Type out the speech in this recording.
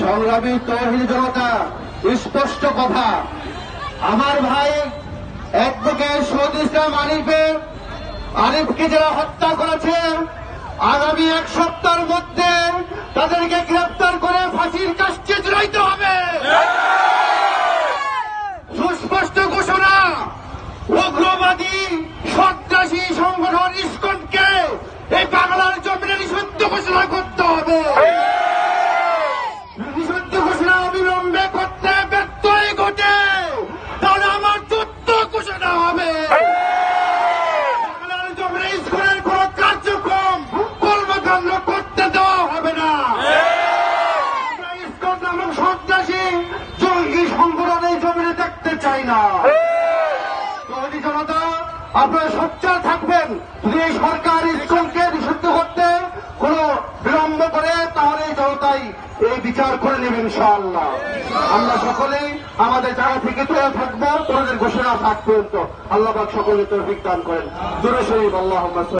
সংগ্রামী তহিদ জনতা, স্পষ্ট কথা। আমার ভাই অ্যাডভোকেট শহীদ ইসলাম আরিফের আরিফকে যারা হত্যা করেছে, আগামী এক সপ্তাহের মধ্যে তাদেরকে গ্রেপ্তার করে ফাঁসির কাজকে জড়াইতে হবে। সুস্পষ্ট ঘোষণা, উগ্রবাদী, সন্ত্রাসী সংগঠন সন্ত্রাসী জঙ্গি সংগঠন এই জমিনে দেখতে চাই না। তৈরি জনতা, আপনারা সোচ্চার থাকবেন। যদি এই সরকার ইস্কনকে নিষিদ্ধ করতে কোন বিলম্ব করে, তাহলে এই জনতাই এই বিচার করে নেবেন ইনশাআল্লাহ। আমরা সকলেই আমাদের জায়গা থেকে তুলে থাকব তোমাদের ঘোষণা থাক পর্যন্ত। আল্লাহ সকলে তৌফিক দান করেন। দূরে শরীফ আল্লাহ